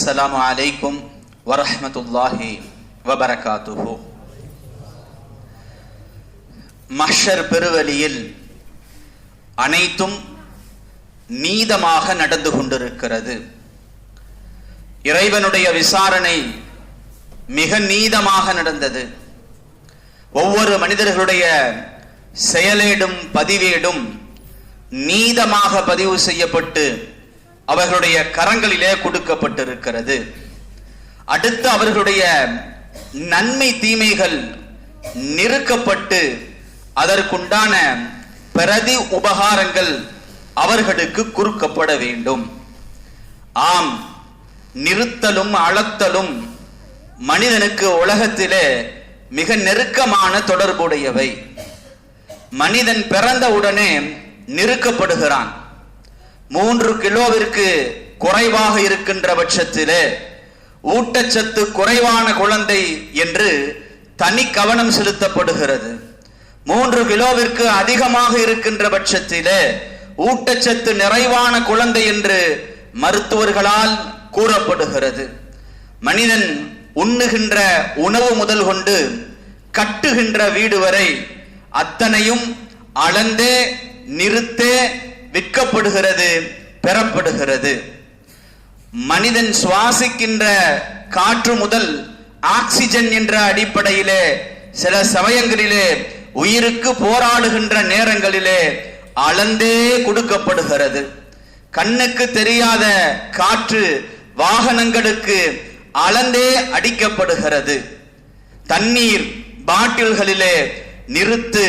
السلام عليكم ورحمة الله وبركاته மஹ்ஷர் பெருவெளியில் அனைத்தும் நீதமாக நடந்து கொண்டிருக்கிறது இறைவனுடைய விசாரணை மிக நீதமாக நடந்தது ஒவ்வொரு மனிதர்களுடைய செயலேடும் பதிவேடும் நீதமாக பதிவு செய்யப்பட்டு அவர்களுடைய கரங்களிலே கொடுக்கப்பட்டிருக்கிறது. அடுத்து அவர்களுடைய நன்மை தீமைகள் நிறுக்கப்பட்டு அதற்குண்டான பிரதி உபகாரங்கள் அவர்களுக்கு குறுக்கப்பட வேண்டும். ஆம் நிறுத்தலும் அளத்தலும் மனிதனுக்கு உலகத்திலே மிக நெருக்கமான தொடர்புடையவை. மனிதன் பிறந்தவுடனே நிறுக்கப்படுகிறான் மூன்று கிலோவிற்கு குறைவாக இருக்கின்ற பட்சத்திலே ஊட்டச்சத்து குறைவான குழந்தை என்று தனி கவனம் செலுத்தப்படுகிறது. மூன்று கிலோவிற்கு அதிகமாக இருக்கின்ற பட்சத்திலே ஊட்டச்சத்து நிறைவான குழந்தை என்று மருத்துவர்களால் கூறப்படுகிறது. மனிதன் உண்ணுகின்ற உணவு முதல் கொண்டு கட்டுகின்ற வீடு வரை அத்தனையும் அளந்தே நிறுத்தே விற்கப்படுகிறது பெறப்படுகிறது. மனிதன் சுவாசிக்கின்ற காற்று முதல் ஆக்சிஜன் என்ற அடிப்படையிலே சில சமயங்களிலே உயிருக்கு போராடுகின்ற நேரங்களிலே அளந்தே கொடுக்கப்படுகிறது. கண்ணுக்கு தெரியாத காற்று வாகனங்களுக்கு அளந்தே அடிக்கப்படுகிறது. தண்ணீர் பாட்டில்களிலே நிறுத்து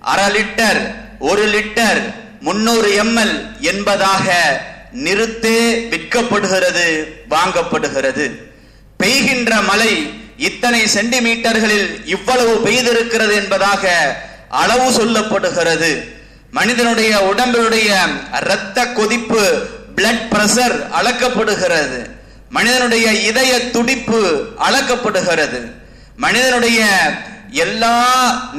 அரை லிட்டர் ஒரு லிட்டர் முன்னூறு எம்எல் என்பதாக நிறுத்தே விற்கப்படுகிறது வாங்கப்படுகிறது. பெய்கின்ற மழை இத்தனை சென்டிமீட்டர்களில் இவ்வளவு பெய்திருக்கிறது என்பதாக அளவு சொல்லப்படுகிறது. மனிதனுடைய உடம்பினுடைய இரத்த கொதிப்பு பிளட் பிரஷர் அளக்கப்படுகிறது. மனிதனுடைய இதய துடிப்பு அளக்கப்படுகிறது. மனிதனுடைய எல்லா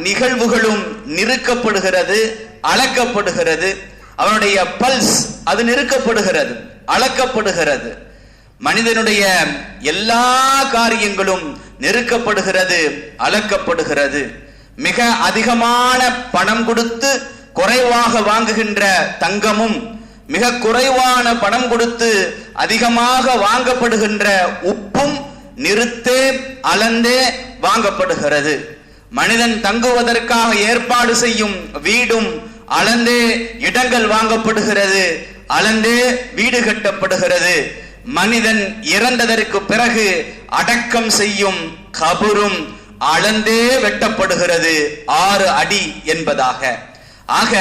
நிகழ்வுகளும் நிறுக்கப்படுகிறது. அளக்கப்படுகிறது. அவனுடைய பல்ஸ் அது நெருக்கப்படுகிறது. அளக்கப்படுகிறது. மனிதனுடைய எல்லா காரியங்களும் நெருக்கப்படுகிறது அளக்கப்படுகிறது. மிக அதிகமான பணம் கொடுத்து குறைவாக வாங்குகின்ற தங்கமும் மிக குறைவான பணம் கொடுத்து அதிகமாக வாங்கப்படுகின்ற உப்பும் நிறுத்தே அளந்தே வாங்கப்படுகிறது. மனிதன் தங்குவதற்காக ஏற்பாடு செய்யும் வீடும் அளந்தே இடங்கள் வாங்கப்படுகிறது அளந்தே வீடு கட்டப்படுகிறது. மனிதன் இறந்ததற்கு பிறகு அடக்கம் செய்யும் கபரும் அளந்தே வெட்டப்படுகிறது ஆறு அடி என்பதாக. ஆக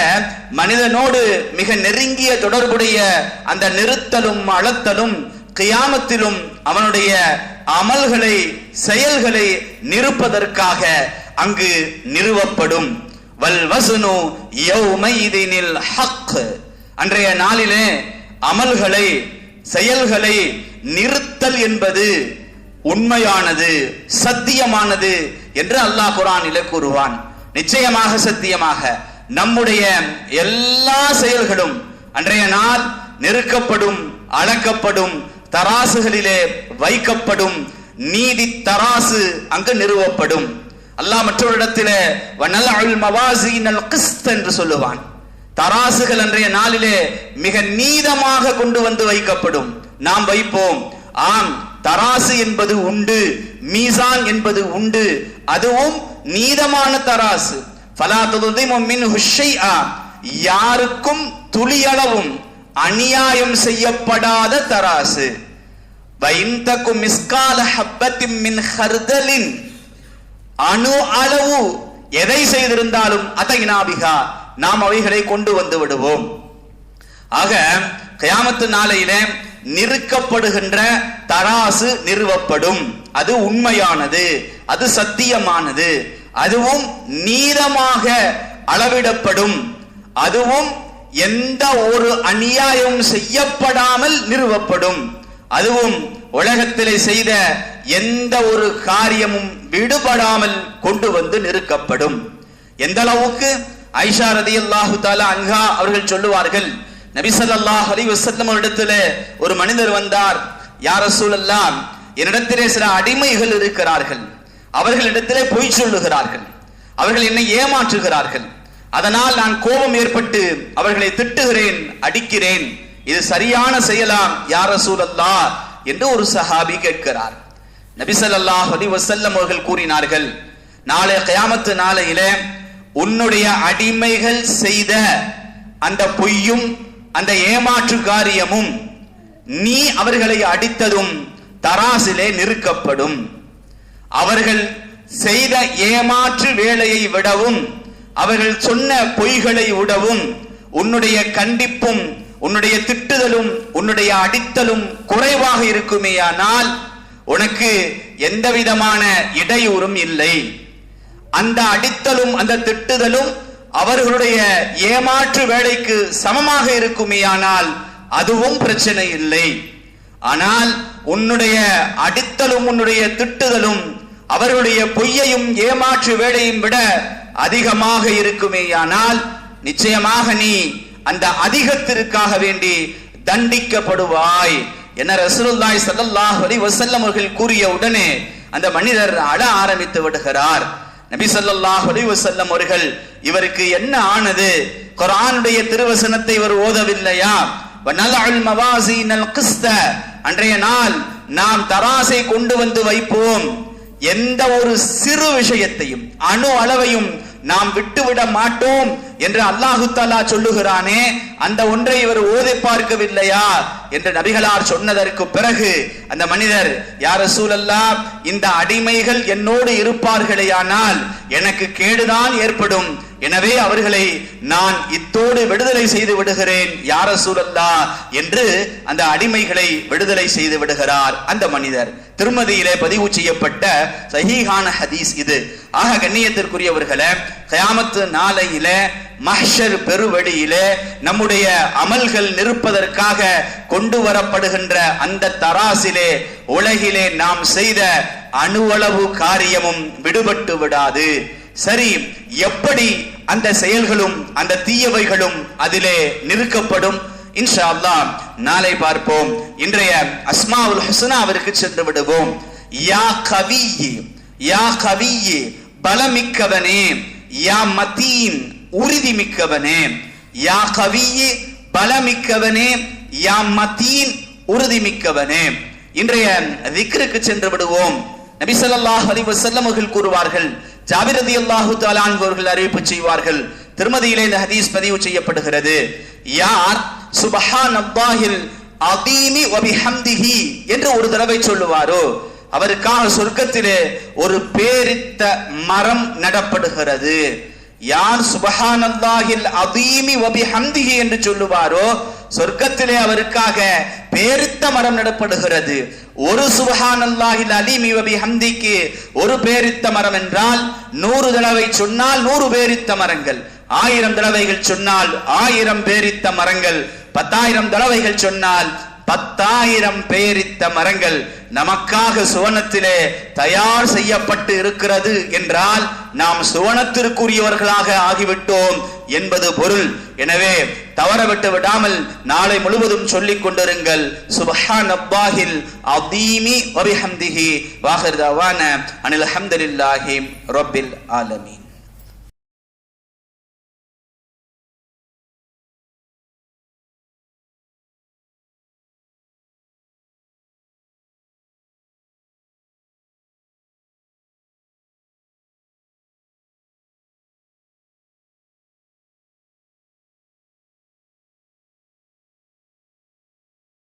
மனிதனோடு மிக நெருங்கிய தொடர்புடைய அந்த நிறுத்தலும் அளத்தலும் கியாமத்திலும் அவனுடைய அமல்களை செயல்களை நிறுப்பதற்காக அங்கு நிறுவப்படும். வல் வசுனு யௌமைதினில் ஹக். அன்றைய நாளிலே அமல்களை செயல்களை நிறுத்தல் என்பது உண்மையானது சத்தியமானது என்று அல்லாஹ் குரானிலே கூறுவான். நிச்சயமாக சத்தியமாக. நம்முடைய எல்லா செயல்களும் அன்றைய நாள் நெருக்கப்படும் அளக்கப்படும் தராசுகளிலே வைக்கப்படும் நீதி தராசு அங்கு நிறுவப்படும். அல்லாஹ் மற்றொரு இடத்திலே என்று சொல்லுவான். தராசுகள் அன்றைய நாளிலே மிக நீதமாக கொண்டு வந்து வைக்கப்படும். நாம் வைப்போம். ஆம் தராசு என்பது உண்டு மீசான் என்பது உண்டு அதுவும் நீதமான தராசு. யாருக்கும் துளியளவும் அநியாயம் செய்யப்படாத தராசு. அணு அளவு எதை செய்திருந்தாலும் அதைனாபிகா நாம் அவைகளை கொண்டு வந்து விடுவோம். ஆக கயாமத்து நாளையிலே நிறுக்கப்படுகின்ற தராசு நிறுவப்படும். அது உண்மையானது அது சத்தியமானது. அதுவும் நீதமாக அளவிடப்படும். அதுவும் எந்த ஒரு அநியாயமும் செய்யப்படாமல் நிறுவப்படும். அதுவும் உலகத்திலே செய்த எந்த ஒரு காரியமும் விடுபடாமல் கொண்டு வந்து நிறுக்கப்படும் எந்த அளவுக்கு ஐஷா ரதி அல்லாஹு தாலா அன்ஹா அவர்கள் சொல்லுவார்கள் நபிசல்லாஹ் அலி வசத்தம் இடத்துல ஒரு மனிதர் வந்தார். யார சூழல்லாம் என்னிடத்திலே சில அடிமைகள் இருக்கிறார்கள். அவர்களிடத்திலே பொய் சொல்லுகிறார்கள். அவர்கள் என்னை ஏமாற்றுகிறார்கள். அதனால் நான் கோபம் ஏற்பட்டு அவர்களை திட்டுகிறேன் அடிக்கிறேன். இது சரியான செயலாம் யார சூழல்லா என்று ஒரு சஹாபி கேட்கிறார். நபி ஸல்லல்லாஹு அவர்கள் கூறினார்கள் நாளை கயாமத்து நாளையிலே உன்னுடைய அடிமைகள் செய்த அந்த பொய்யும் அந்த ஏமாற்று காரியமும் நீ அவர்களை அடித்ததும் தராசிலே நிறுக்கப்படும். அவர்கள் செய்த ஏமாற்று வேலையை விடவும் அவர்கள் சொன்ன பொய்களை விடவும் உன்னுடைய கண்டிப்பும் உன்னுடைய திட்டுதலும் உன்னுடைய அடித்தலும் குறைவாக இருக்குமேயானால் உனக்கு எந்த விதமான இடையூறும் இல்லை. அந்த அடித்தலும் அந்த திட்டுதலும் அவர்களுடைய ஏமாற்று வேலைக்கு சமமாக இருக்குமேயானால் அதுவும் பிரச்சனை இல்லை. ஆனால் உன்னுடைய அடித்தலும் உன்னுடைய திட்டுதலும் அவர்களுடைய பொய்யையும் ஏமாற்று வேலையும் விட அதிகமாக இருக்குமேயானால் நிச்சயமாக நீ அந்த அதிகத்திற்காக வேண்டி தண்டிக்கப்படுவாய். என ரசூலுல்லாய் சல்லல்லாஹ் அலி வசல்லம் அவர்கள் கூறிய உடனே அந்த மனிதர் அழ ஆரம்பித்து விடுகிறார். நபி ஸல்லல்லாஹு அலி வசல்லம் அவர்கள் இவருக்கு என்ன ஆனது? குரானுடைய திருவசனத்தை இவர் ஓதவில்லையா? அன்றைய நாள் நாம் தராசை கொண்டு வந்து வைப்போம். எந்த ஒரு சிறு விஷயத்தையும் அணு அளவையும் நாம் விட்டுவிட மாட்டோம். என்று அல்லாஹு தாலா சொல்லுகிறானே அந்த ஒன்றை இவர் ஓதை பார்க்கவில்லையா? என்று நபிகளார் சொன்னதற்கு பிறகு அந்த மனிதர் யார சூழல்லா இந்த அடிமைகள் என்னோடு இருப்பார்களேயானால் எனக்கு கேடுதான் ஏற்படும். எனவே அவர்களை நான் இத்தோடு விடுதலை செய்து விடுகிறேன் யார சூழல்லா என்று அந்த அடிமைகளை விடுதலை செய்து விடுகிறார் அந்த மனிதர். திருமதியிலே பதிவு செய்யப்பட்ட சஹீஹான ஹதீஸ் இது. ஆக கண்ணியத்திற்குரியவர்களை கயாமத்து நாளையில மஹ்ஷர் பெருவழியில நம்முடைய அமல்கள் நிற்பதற்காக கொண்டு வரப்படுகின்ற அந்த தராசிலே உலகிலே நாம் செய்த அணுவளவு காரியமும் விடுபட்டு விடாது. சரி எப்படி அந்த செயல்களும் அந்த தீயவைகளும் அதிலே நிறுக்கப்படும்? இன்ஷா நாளை பார்ப்போம். இன்றைய அஸ்மாவுல் ஹசனா அவருக்கு சென்று விடுவோம். யா கவியே யா கவியே பலமிக்கவனே யா மதீன் உறுதி மிக்கவனே யா கவியே பலமிக்கவனே யா மதீன் உறுதி மிக்கவனே இன்றைய திக்ருக்கு சென்று விடுவோம். நபி ஸல்லல்லாஹு அலி வஸல்லம் கூறுவார்கள் ஜாபிரதி அல்லாஹு தஆலா அவர்கள் அறிவிப்பு செய்வார்கள். திருமதியிலே இந்த ஹதீஸ் பதிவு செய்யப்படுகிறது. யார்? சுபஹான் அப்பாஹில் அதீமி வபிஹம்திஹி என்று ஒரு தடவை சொல்லுவாரோ? அவருக்காக சொர்க்கத்திலே ஒரு பேரித்த மரம் நடப்படுகிறது. யார்? சுபஹானல்லாஹில் அதீமி வபிஹம்திஹி என்று சொல்லுவாரோ? சொர்க்கத்திலே அவருக்காக பேரித்த மரம் நடப்படுகிறது. ஒரு சுபஹானல்லாஹில் அலீமி வ பிஹம்திக்கு ஒரு பேரித்த மரம் என்றால் நூறு தடவை சொன்னால் நூறு பேரித்த மரங்கள். ஆயிரம் தடவைகள் சொன்னால் ஆயிரம் பேரித்த மரங்கள். பத்தாயிரம் தடவைகள் சொன்னால் பத்தாயிரம் பேரித்த மரங்கள். நமக்காக சுவனத்திலே தயார் செய்யப்பட்டு இருக்கிறது என்றால் நாம் சுவனத்திற்குரியவர்களாக ஆகிவிட்டோம் என்பது பொருள். எனவே தவறவிட்டு விடாமல் நாளை முழுவதும் சொல்லிக் கொண்டிருங்கள் சுபஹான் அப்பாஹில் அதீமி வபிஹம்திஹி வாஹிர் தவான அனில் அஹமதுல்லாஹி ரப்பில் ஆலமீன்.